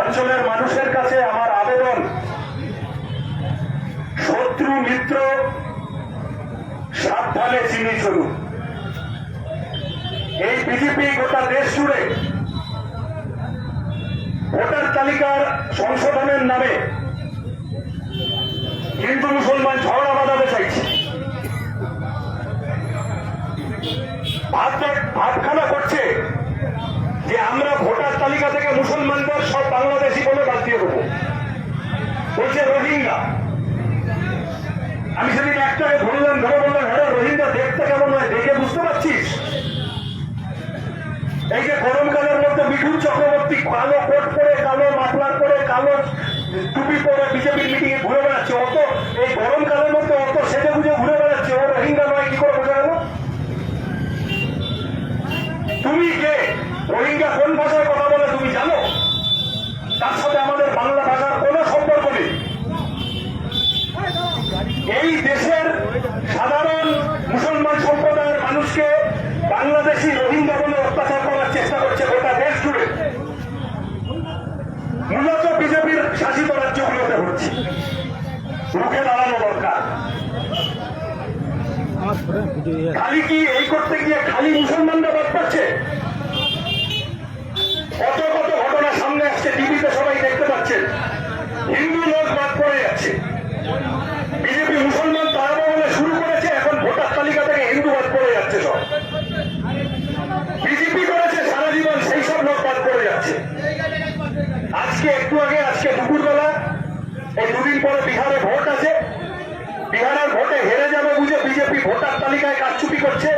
অঞ্চলের মানুষের কাছে আমার আবেদন। শত্রু মিত্র সাবধানে চিনি চলুন। এই বিজেপি গোটা দেশ জুড়ে ভোটার তালিকার সংশোধনের নামে হিন্দু মুসলমান ঝগড়া বাঁধাতে চাইছে। ভাত ভাতখানা করছে যে আমরা ভোটার তালিকা থেকে মুসলমানদের সব বাংলাদেশি বলে বাদ দিয়ে দেবো। বলছে রোহিঙ্গা। আমি সেদিন একটাকে ধরলাম, ধরে বললাম হ্যাঁ রোহিঙ্গা দেখতে কেমন হয়? দেখে বুঝতে পারছিস? এই যে গরমকালের মধ্যে মিঠুন চক্রবর্তী কালো কোট পরে, কালো মাফলার পরে, কালো টুপি পরে বিজেপির মিটিং এ ঘুরে বেড়াচ্ছে। অত এই গরমকালের মধ্যে অত সেজে বুঝে ঘুরে বেড়াচ্ছে। ও রোহিঙ্গা নয়, কি করে বোঝা গেল? তুমি কে? রোহিঙ্গা কোন ভাষায় কথা বলে তুমি জানো? তার সাথে আমাদের বাংলা ভাষার কোনো সম্পর্ক নেই। এই দেশের সাধারণ মুসলমান সম্প্রদায়ের মানুষকে বাংলাদেশি রোহিঙ্গা বলে অত্যাচার করার চেষ্টা করছে গোটা দেশ জুড়ে। মূলত বিজেপির শাসিত রাজ্যগুলোতে হচ্ছে। রুখে দাঁড়ানো দরকার। খালি কি এই করতে গিয়ে খালি মুসলমানরা বাদ পাচ্ছে কত কত ঘটনা সামনে আসছে, টিভিতে সবাই দেখতে পাচ্ছেন। হিন্দু লোক বাদ পড়ে যাচ্ছে। বিজেপি মুসলমান তাড়াবো বলে শুরু করেছে, এখন ভোটার তালিকা থেকে হিন্দু বাদ পড়ে যাচ্ছে সব। বিজেপি করেছে, সারা জীবন সেই সব লোক বাদ পড়ে যাচ্ছে। আজকে একটু আগে, আজকে দুপুরবেলা, এই দুদিন পরে বিহারে ভোট আছে। বিহারের ভোটে হেরে যাবে বুঝে বিজেপি ভোটার তালিকায় কারচুপি করছে।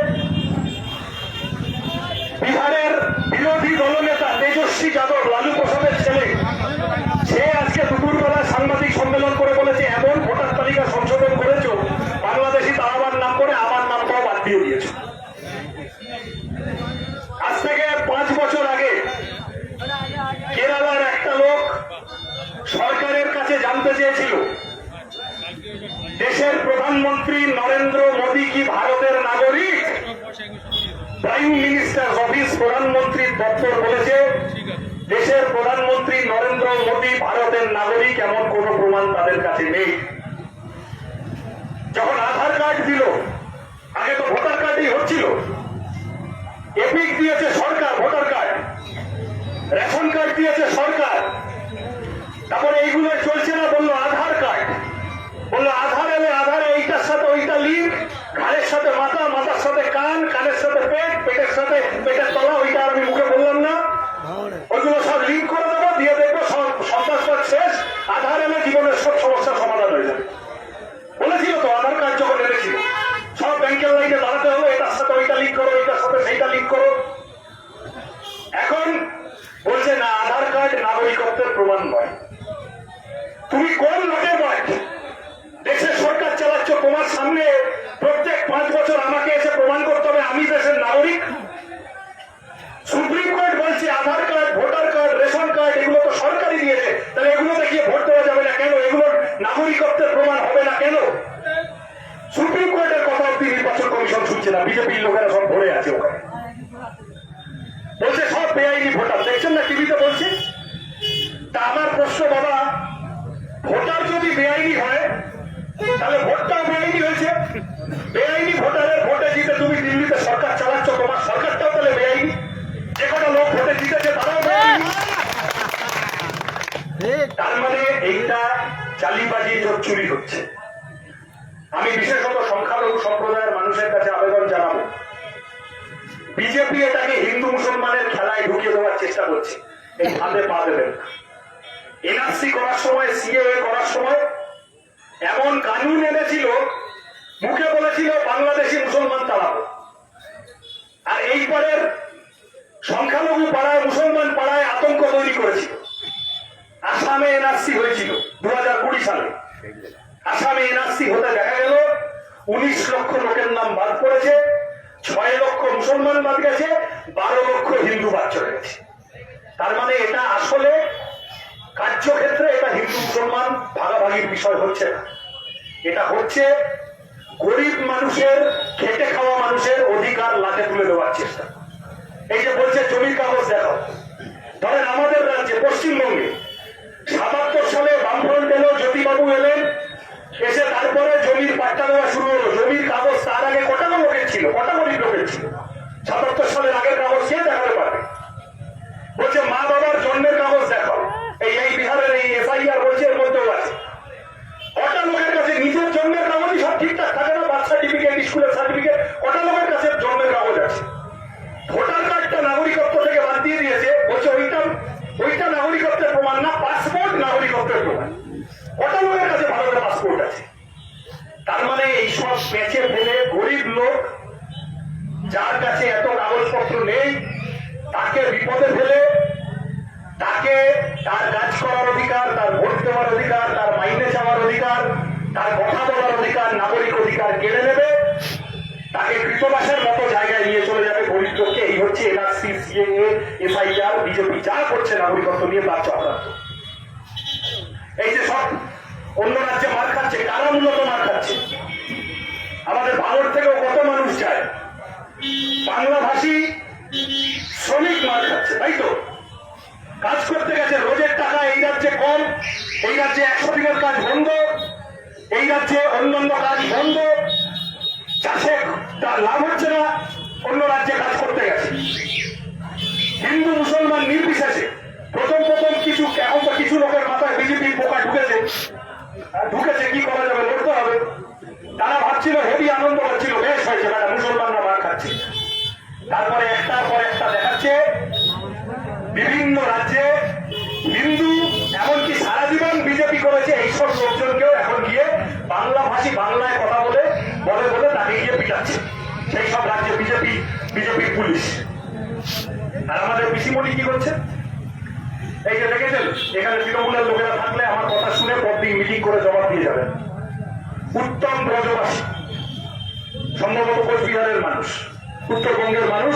বিহারের বিরোধী দলনেতা তেজস্বী যাদব লালু প্রসাদের ছেলে সে আজকে দুপুরবেলা সাংবাদিক সম্মেলন করে বলেছে এমন ভোটার তালিকা সংশোধন করেছ বাংলাদেশি তারাবার নাম করে আমার নামটাও বাদ দিয়ে দিয়েছ আজ থেকে পাঁচ বছর আগে কেরালার একটা লোক সরকারের কাছে জানতে চেয়েছিল দেশের প্রধানমন্ত্রী নরেন্দ্র মোদী কি ভারতের নাগরিক প্রাইম মিনিস্টার অফিস প্রধানমন্ত্রীর দপ্তর বলেছে দেশের প্রধানমন্ত্রী নরেন্দ্র মোদী ভারতের নাগরিক এমন কোন প্রমাণ তাদের কাছে নেই। যখন আধার কার্ড দিল আগে তো ভোটার কার্ডই হচ্ছিল। এপিক দিয়েছে সরকার ভোটার কার্ড। রেশন কার্ড দিয়েছে সরকার। তারপরে এইগুলো আর এইবারের সংখ্যালঘু পাড়ায়, মুসলমান পাড়ায় আতঙ্ক তৈরি করেছিল। আসামে এনআরসি হয়েছিল দু হাজার কুড়ি সালে। আসামে এনআরসি হতে দেখা গেল, উনিশ লক্ষ লোকের নাম বাদ পড়েছে, ছয় লক্ষ মুসলমান বাদ গেছে, বারো লক্ষ হিন্দু বাদ চলে গেছে। তার মানে এটা আসলে কার্যক্ষেত্রে এটা হিন্দু মুসলমান ভাগাভাগির বিষয় হচ্ছে না। এটা হচ্ছে গরিব মানুষের, খেটে খাওয়া মানুষের অধিকার লাঠে তুলে দেওয়ার চেষ্টা। এই যে বলছে, জমির কাগজ দেখো ধরেন আমাদের রাজ্যে পশ্চিমবঙ্গে নাগরিকত্বের প্রমাণ কত লোকের কাছে ভারতের পাসপোর্ট আছে তার মানে এইসব পেঁচে ফেলে গরিব লোক যার কাছে এত কাগজপত্র নেই, তাকে বিপদে ফেলে, তাকে তার কাজ করার অধিকার, তার ভোট দেওয়ার অধিকার, তার মাইনে চাওয়ার অধিকার, তার কথা বলার অধিকার, নাগরিক অধিকার কেড়ে নেবে, তাকে কৃতবাসের মতো জায়গায় নিয়ে চলে যাবে গরিব এই হচ্ছে এনআরসি সিএএ এসআইআর বিজেপি, যা করছে নাগরিকত্ব নিয়ে তার চক্রান্ত এই যে সব অন্য রাজ্যে মার খাচ্ছে, কারা মূলত মার খাচ্ছে? আমাদের ভারত থেকেও কত মানুষ যায় বাংলা ভাষী শ্রমিক মার খাচ্ছে তাই তো। কাজ করতে গেছে, রোজের টাকা এই রাজ্যে কম, এই রাজ্যে একশো দিনের কাজ বন্ধ, এই রাজ্যে অন্যান্য কাজ বন্ধ। চাষে তার লাভ হচ্ছে না, অন্য রাজ্যে কাজ করতে গেছে। হিন্দু, মুসলমান নির্বিশেষে প্রথম প্রথম কিছু, এখন তো কিছু লোকের মাথায় বিজেপি পোকা ঢুকেছে। ঢুকেছে, কি করা যাবে, লড়তে হবে। তারা ভাবছিল হেভি আনন্দ হচ্ছিল বেশ হয়েছে ম্যাডাম মুসলমানরা মার খাচ্ছে তারপরে একটার পর একটা দেখাচ্ছে বিভিন্ন রাজ্যে হিন্দু, এমনকি সারা জীবন বিজেপি করেছে এইসব লোকজনকেও এখন গিয়ে বাংলা ভাষী বাংলায় কথা বলে বলে বলে তাকে গিয়ে পিটাচ্ছে। সেই সব রাজ্যে বিজেপি বিজেপি পুলিশ। আর আমাদের পিসিমণি কি করছে? এই যে দেখেছেন, এখানে তৃণমূলের লোকেরা থাকলে আমার কথা শুনে পরদিন মিটিং করে জবাব দিয়ে যাবেন। উত্তম ব্রজবাসী, সম্ভবত কোচবিহারের মানুষ, উত্তরবঙ্গের মানুষ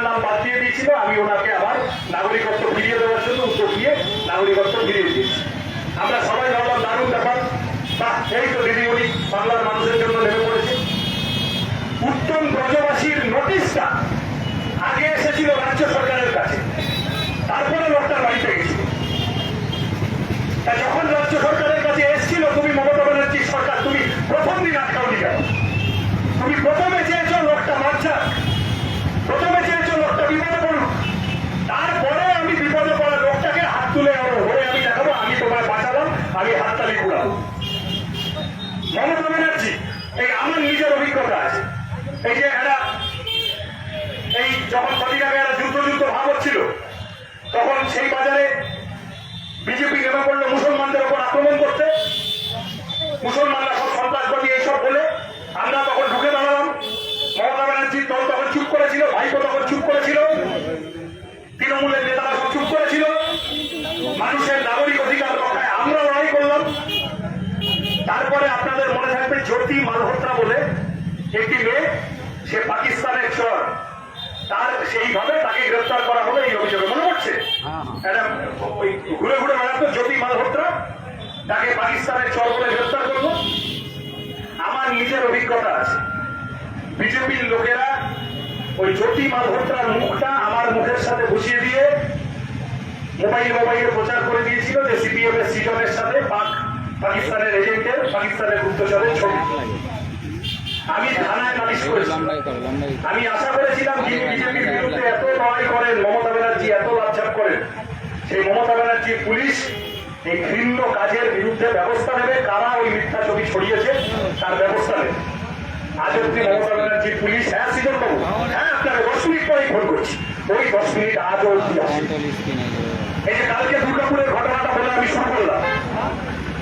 ওনার নাম বাদ দিয়ে দিয়েছিল, আমি ওনাকে আবার নাগরিকত্ব ফিরিয়ে দেওয়ার জন্য উত্তর দিয়ে নাগরিকত্ব ফিরিয়ে দিয়েছি। আমরা সবাই ভাবলাম, দারুণ ব্যাপার। বাহ, এই তো দিদিমণি বাংলার মানুষের জন্য নেমে পড়েছে উত্তম ব্রজবাসীর নোটিশটা আগে এসেছিল রাজ্য সরকারের কাছে। তারপরে লোকটার বাড়িতে গেছিল তা যখন রাজ্য সরকারের কাছে এসেছিল, তুমি মমতা ব্যানার্জি সরকার, তুমি প্রথম দিন আটকাওনি কেন? তুমি প্রথমে চেয়েছো লোকটা মারছা প্রথমে লোকটা বিপদে পড়ুক তারপরে আমি বিপদে পড়া লোকটাকে হাত তুলে আরও হয়ে আমি দেখাবো, আমি তোমায় বাঁচালাম, আমি হাততালি কুড়াবো মমতা ব্যানার্জি, এই আমার নিজের অভিজ্ঞতা আছে। এই যে এরা, এই যখন কদিন আগে এরা যুদ্ধ যুদ্ধ ভাব হচ্ছিল, তখন সেই বাজারে বিজেপি নেমে পড়ল মুসলমানদের উপর আক্রমণ করতে। মুসলমানরা সব সন্ত্রাসবাদী এইসব বলে আমরা তখন ঢুকে দল তখন চুপ করেছিল ভাইপো তখন চুপ করেছিল। তৃণমূলের নেতারা সব চুপ করেছিল। মানুষের নাগরিক অধিকার রক্ষায় আমরা লড়াই করলাম। তারপরে আপনাদের মনে থাকবে জ্যোতি মালহোত্রা বলে একটি মেয়ে সে পাকিস্তানের চর। তার সেইভাবে তাকে গ্রেফতার করা হলো এই অভিযোগে মনে পড়ছে? ঘুরে ঘুরে বেড়াতো জ্যোতি মালহোত্রা তাকে পাকিস্তানের চর বলে গ্রেফতার করল। আমার নিজের অভিজ্ঞতা আছে। বিজেপির লোকেরা ওই জ্যোতি মালহোত্রার মুখটা আমার মুখের সাথে বসিয়ে দিয়ে মোবাইল মোবাইলে প্রচার করে দিয়েছিল যে সিপিএম এর সিজনের সাথে পাক পাকিস্তানের এজেন্টের পাকিস্তানের গুপ্তচরের ছবি। আমি থানায় নালিশ করেছি। লম্বাই করো লম্বাই করো। আমি আশা করেছিলাম বিজেপির বিরুদ্ধে এত লড়াই করেন, মমতা ব্যানার্জি এত লাভঝাপ করেন, সেই মমতা ব্যানার্জি পুলিশ এই ঘৃণ্য কাজের বিরুদ্ধে ব্যবস্থা নেবে। কারা ওই মিথ্যা ছবি ছড়িয়েছে, তার ব্যবস্থা নেবে। আজ অব্দি মমতা ব্যানার্জি পুলিশ হ্যাঁ সৃজন বাবু। হ্যাঁ আপনাকে দশ মিনিট পরেই ফোন করছি। ওই দশ মিনিট আজও অব্দি স্ক্রিনে এই যে কালকে দুর্গাপুরের ঘটনাটা বলে আমি শুরু করলাম।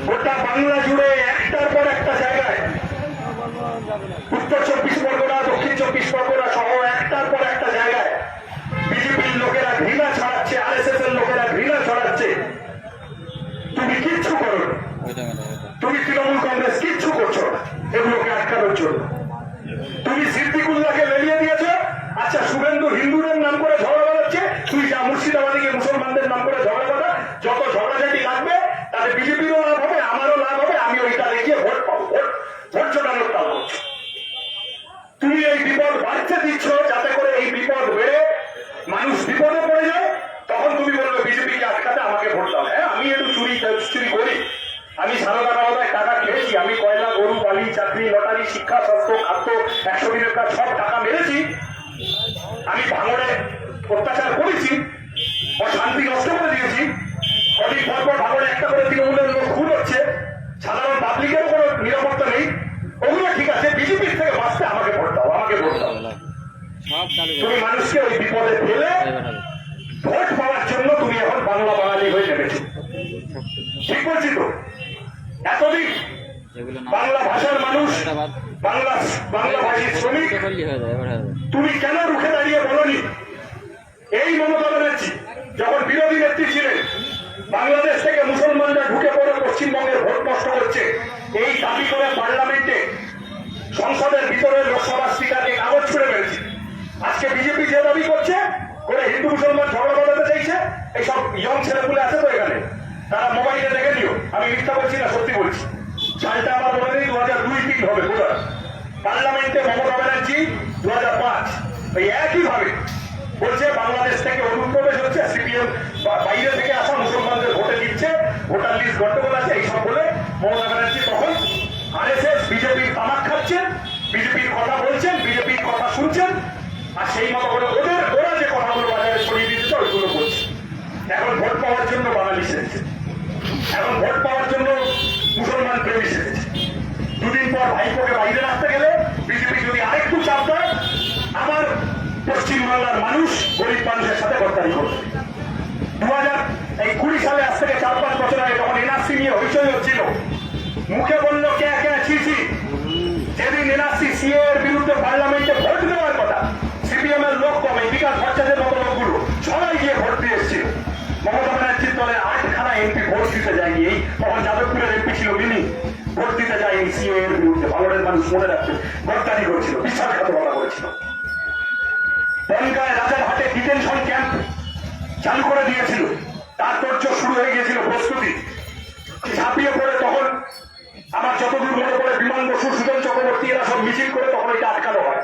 গোটা বাংলা জুড়ে একটার পর একটা জায়গায় উত্তর চব্বিশ পরগনা দক্ষিণ চব্বিশ পরগনা সহ একটার পর একটা জায়গায় বিজেপির লোকেরা ঘৃণা ছড়াচ্ছে আর এস এস এর লোকেরা ঘৃণা ছড়াচ্ছে। তুমি কিচ্ছু করো তুমি তৃণমূল কংগ্রেস কিচ্ছু করছ না। এগুলোকে আটকানোর জন্য। তুমি সিদ্দিকুল্লাহকে লেলিয়ে দিয়েছ? আচ্ছা শুভেন্দু হিন্দুদের নাম করে ঝগড়া অত্যাচার করেছি ও শান্তি নষ্ট করে দিয়েছি কদিন পর পর ভাঙড়ে একটা করে তৃণমূলের লোক খুন হচ্ছে সাধারণ পাবলিকেরও কোনো নিরাপত্তা নেই। ওগুলো ঠিক আছে বিজেপির থেকে বাঁচতে আমাকে ভোট দাও আমাকে ভোট দাও। তুমি মানুষকে ওই বিপদে ফেলে ভোট পাওয়ার জন্য তুমি এখন বাংলা বাঙালি হয়ে নেমেছো। ঠিক বলছি তো? এতদিন বাংলা ভাষার মানুষ বাংলা বাংলা ভাষীর শ্রমিক তুমি কেন রুখে দাঁড়িয়ে বলনি? এই মমতা ব্যানার্জি যখন বিরোধী নেত্রী ছিলেন, বাংলাদেশ থেকে মুসলমানরা ঢুকে পড়ে পশ্চিমবঙ্গের ভোট নষ্ট করছে। এই দাবি করে পার্লামেন্টে সংসদের ভিতরে লোকসভা স্পিকারকে কাগজ ছুড়ে মেরেছে। আজকে বিজেপি যে দাবি করছে, করে হিন্দু মুসলমান ঝগড়া বাঁধাতে চাইছে, এইসব ইয়ং ছেলেগুলো আছে তো এখানে? তারা মোবাইলে দেখে নিও, আমি মিথ্যা বলছি না, সত্যি বলছি। সালটা আমার মনে নেই, দু হাজার দুই তিন হবে বোধ পার্লামেন্টে মমতা ব্যানার্জি দু হাজার পাঁচ ওই একই ভাবে বলছে, বাংলাদেশ থেকে অনুপ্রবেশ হচ্ছে, সিপিএম বাইরে থেকে আসা মুসলমানদের ভোটে দিচ্ছে, ভোটার লিস্ট গন্ডগোল আছে এইসব বলে মমতা ব্যানার্জি তখন আরএসএস বিজেপির তামাক খাচ্ছেন, বিজেপির কথা বলছেন, বিজেপির কথা শুনছেন, আর সেই মতো করে ওদের, ওরা যে কথাগুলো বাজারে ছড়িয়ে দিচ্ছে ওইগুলো বলছে। এখন ভোট পাওয়ার জন্য বাঙালি সেরেছে এখন ভোট পাওয়ার জন্য মুসলমান প্রেমী সেরেছে দুদিন পর ভাইপোকে বাইরে রাখতে গেলে বিজেপি যদি আরেকটু চাপ দেয় আমার পশ্চিমবাংলার মানুষ, গরিব মানুষের সাথে গদ্দারি করবে। দু হাজার এই কুড়ি সালে আজ থেকে চার পাঁচ বছর আগে যখন এনআরসি নিয়ে হইচই হচ্ছিল, মুখে বলল, কে কে ছিছি যেদিন এনআরসি সিএ এর বিরুদ্ধে পার্লামেন্টে ভোট দেওয়ার কথা, সিপিএম এর লোক কমে বিকাশ ভট্টাচার্যের মতো লোকগুলো সবাই গিয়ে ভোট দিয়ে এসেছিল। মমতা ব্যানার্জির দলে আটখানা এমপি ভোট দিতে যায়নি এই, তখন যাদবপুরের এমপি ছিল তিনি ভোট দিতে যায়নি সিএ এর বিরুদ্ধে ভাঙড়ের মানুষ মনে রাখছে গদ্দারি করেছিল, বিশ্বাসঘাতকতা করেছিল। বনগায় রাজারহাটে ডিটেনশন ক্যাম্প চালু করে দিয়েছিল। তর্জ শুরু হয়ে গিয়েছিল প্রস্তুতি। ঝাঁপিয়ে পড়ে তখন আমার যতদূর মনে পড়ে বিমান বসু সুজন চক্রবর্তী, এরা সব মিছিল করে তখন এটা আটকানো হয়।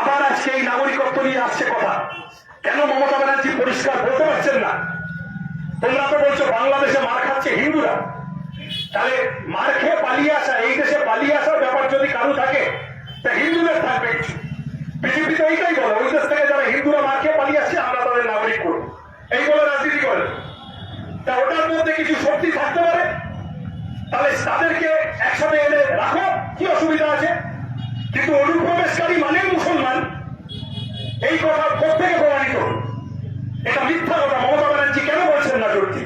আবার আজকে এই নাগরিকত্ব নিয়ে আসছে কথা। কেন মমতা ব্যানার্জি পরিষ্কার বলতে পারছেন না? তোমরা তো বলছো বাংলাদেশে মার খাচ্ছে হিন্দুরা। তাহলে মার খেয়ে পালিয়ে আসা, এই দেশে পালিয়ে আসার ব্যাপার যদি কারু থাকে, তা হিন্দুদের থাকবে। কিছু বিজেপি তো এইটাই বলে, ওই দেশ থেকে যারা হিন্দুরা মার খেয়ে পালিয়ে আসছে, আমরা তাদের নাগরিক করব। এই বলে রাজনীতি করে। তা ওটার মধ্যে কিছু শক্তি থাকতে পারে? তাহলে তাদেরকে একসাথে এনে রাখো, কি অসুবিধা আছে? কিন্তু অনুপ্রবেশকারী মানে মুসলমান। এই কথা প্রত্যেকে প্রমাণিত। এটা মিথ্যা কথা। মমতা ব্যানার্জি কেন বলছেন না জোরটি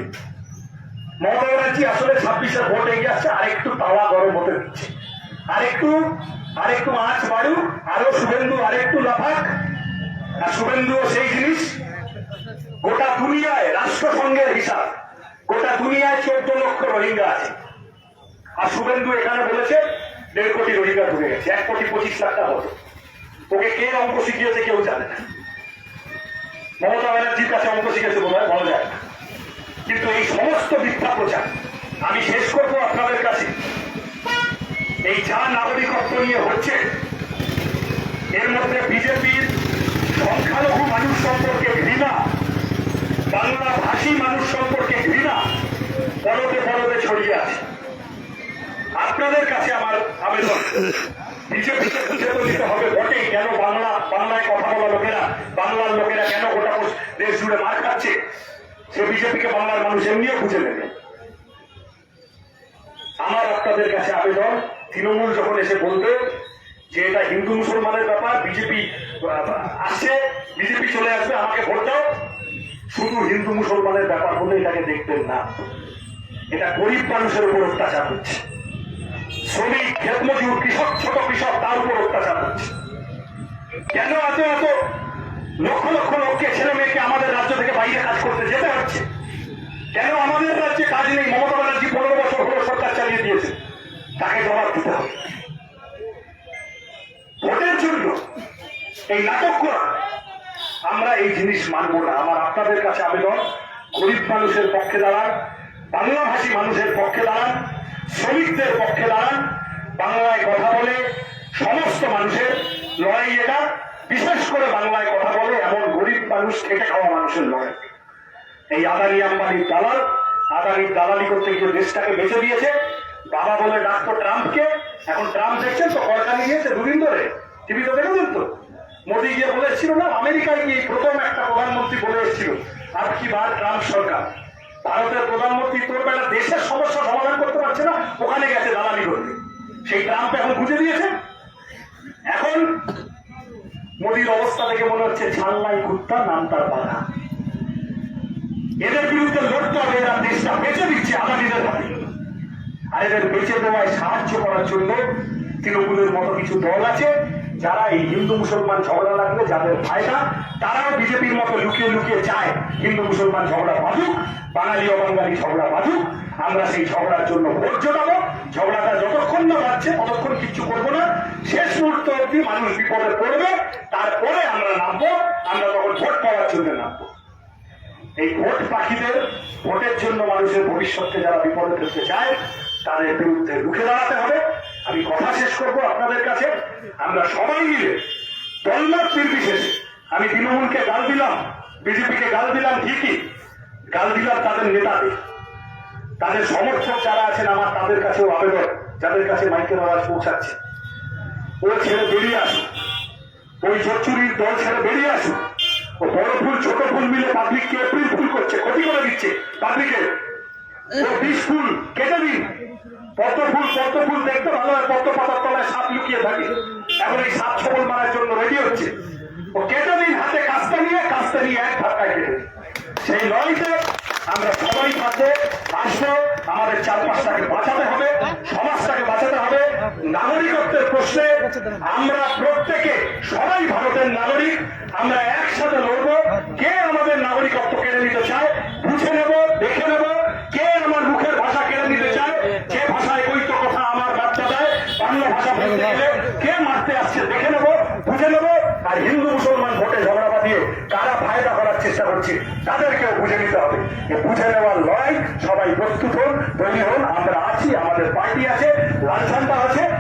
মমতা ব্যানার্জি আসলে ছাব্বিশের ভোট এগিয়ে আসছে, আরেকটু তাওয়া গরম হতে দিচ্ছে। আরেকটু আঁচ বাড়ুক, আরও শুভেন্দু, আরেকটু লাফাক। আর শুভেন্দু সেই জিনিস, গোটা দুনিয়ায় রাষ্ট্রসংঘের হিসাব। গোটা দুনিয়ায় চোদ্দ লক্ষ রোহিঙ্গা আছে। আর শুভেন্দু এখানে বলেছে, দেড় কোটি রোহিঙ্গা ঢুকে গেছে, এক কোটি পঁচিশ লাখ টাকা হতো ওকে কে অঙ্ক শিখিয়েছে কেউ জানে না। মমতা ব্যানার্জির কাছে অঙ্ক শিখেছে বলে বলা যায় না। কিন্তু এই সমস্ত মিথ্যা প্রচার আমি শেষ করব আপনাদের কাছে। এই যা নাগরিকত্ব নিয়ে হচ্ছে, এর মধ্যে বিজেপির সংখ্যালঘু মানুষ সম্পর্কে ঘৃণা, বাংলা ভাষী মানুষ সম্পর্কে ঘৃণা পরতে পরতে ছড়িয়ে আছে। আপনাদের কাছে আমার আবেদন, বিজেপিকে বুঝে হবে ভোটে কেন বাংলা, বাংলায় কথা বলা লোকেরা, বাংলার লোকেরা কেন গোটা দেশ জুড়ে মার খাচ্ছে? সে বিজেপিকে বাংলার মানুষ এমনিও খুঁজে নেবে। আমার আপনাদের কাছে আবেদন তৃণমূল যখন এসে বলবে যে এটা হিন্দু মুসলমানের ব্যাপার, বিজেপি আসছে, বিজেপি চলে আসবে, আমাকে ভোট দাও। শুধু হিন্দু মুসলমানের ব্যাপার বলে এটাকে দেখবেন না। এটা গরিব মানুষের উপর অত্যাচার হচ্ছে। শ্রমিক ক্ষেতমজুর কৃষক, ছোট কৃষক, তার উপর অত্যাচার হচ্ছে। কেন এত এত লক্ষ লক্ষ লোককে, ছেলে মেয়েকে আমাদের রাজ্য থেকে বাইরে কাজ করতে যেতে হচ্ছে? কেন আমাদের রাজ্যে কাজ নেই? মমতা ব্যানার্জি পনেরো বছর হলো সরকার চালিয়ে দিয়েছে। তাকে জবাব এই নাটক করা আমরা এই জিনিস মানব না। আমার আপনাদের কাছে আবেদন, গরিব মানুষের পক্ষে দাঁড়ান, বাংলাভাষী মানুষের পক্ষে দাঁড়ান, শ্রমিকদের পক্ষে দাঁড়ান, বাংলায় কথা বলে সমস্ত মানুষের লড়াই এটা, বিশেষ করে বাংলায় কথা বলে এমন গরিব মানুষ খেটে খাওয়া মানুষের লড়াই। এই আদানি আম্বানির দালাল, আদানির দালালি করতে গিয়ে দেশটাকে বেঁচে দিয়েছে। বাবা বলে ডাকতো ট্রাম্পকে, এখন ট্রাম্প দেখছেন তো কলকাতা নিয়েছে দুদিন ধরে? টিভিতে দেখেছেন তো? মোদী না, আমেরিকায় গিয়ে প্রথম একটা প্রধানমন্ত্রী বলে এসেছিল, আর কি বার ট্রাম্প সরকার। ভারতের প্রধানমন্ত্রী তোর বেলা দেশের সমস্যা সমাধান করতে পারছে না, ওখানে গেছে দালালি করতে। সেই ট্রাম্প এখন বুঝে দিয়েছে। এখন মোদির অবস্থা দেখে মনে হচ্ছে ছাল্লাই কুত্তা নাম তার বাধা। এদের বিরুদ্ধে লড়তে হবে, এরা দেশটা বেঁচে দিচ্ছে আদানিদের হাতে আর এদের বেঁচে দেওয়ায় সাহায্য করার জন্য তৃণমূলের মতো কিছু দল আছে। যারা এই হিন্দু মুসলমান ঝগড়া লাগলে, যাদের ফায়দা, তারাও বিজেপির মতো লুকিয়ে লুকিয়ে চায়, হিন্দু মুসলমান ঝগড়া বাঁধুক, বাঙালি অবাঙ্গালি ঝগড়া বাঁধুক, আমরা সেই ঝগড়ার জন্য ভোট জোটাবো ঝগড়াটা যতক্ষণ না বাড়ছে, ততক্ষণ কিচ্ছু করব না। শেষ মুহূর্ত অব্দি মানুষ বিপদে পড়বে, তারপরে আমরা নামবো, আমরা তখন ভোট পাওয়ার জন্য নামবো। এই ভোট পাখিদের, ভোটের জন্য মানুষের ভবিষ্যৎকে যারা বিপদে ফেলতে চায়, তাদের বিরুদ্ধে রুখে দাঁড়াতে হবে। আমি কথা শেষ করব আপনাদের কাছে। আমরা সবাই মিলে দলমত নির্বিশেষে, আমি তৃণমূলকে গাল দিলাম, বিজেপিকে গাল দিলাম ঠিকই, গাল দিলাম তাদের নেতাদের। তাদের সমর্থক যারা আছেন আমার, তাদের কাছেও আবেদন, যাদের কাছে মাইকের আওয়াজ পৌঁছাচ্ছে। ও ছেড়ে বেরিয়ে আসুন। ওই চচ্চুরির দল ছেড়ে বেরিয়ে আসুন। ও বড় ফুল ছোট ফুল মিলে পাবলিককে এপ্রিল ফুল করছে, ক্ষতি করে দিচ্ছে। পাবলিকে ও বিষ ফুল কেটে দিন। পদ্ম ফুল পদ্ম ফুল দেখতে ভালো হয় পদ্ম পাতার তলায় সাপ লুকিয়ে থাকে। এখন এই সাপ ছবল মারার জন্য রেডি হচ্ছে। ও কেটে দিন হাতে কাস্তে নিয়ে কাস্তে নিয়ে এক ধাক্কায় কেটে সেই লড়াইতে আমরা সবাই পাশে আসব, আমাদের চারপাশটাকে বাঁচাতে হবে, সমাজটাকে বাঁচাতে হবে। নাগরিকত্বের প্রশ্নে আমরা প্রত্যেকে সবাই ভারতের নাগরিক, আমরা একসাথে লড়বো। কে আমাদের নাগরিকত্ব কেড়ে নিতে চায়, বুঝে নেব, দেখে নেব কে আমার মুখের ভাষা কেড়ে নিতে চায় যে ভাষায় কৈত কথা আমার বাচ্চা দেয় বাংলা ভাষা বলতে গেলে কে মারতে আসছে দেখে নেব বুঝে নেব আর হিন্দু মুসলমান ভোটে ঝগড়া বাঁধিয়ে কারা ফায়দা করার চেষ্টা করছি তাদেরকেও বুঝে নিতে হবে। বুঝে নেওয়ার লড়াই সবাই প্রস্তুত হন তৈরি হন আমরা আছি, আমাদের পার্টি আছে ঝান্ডা আছে।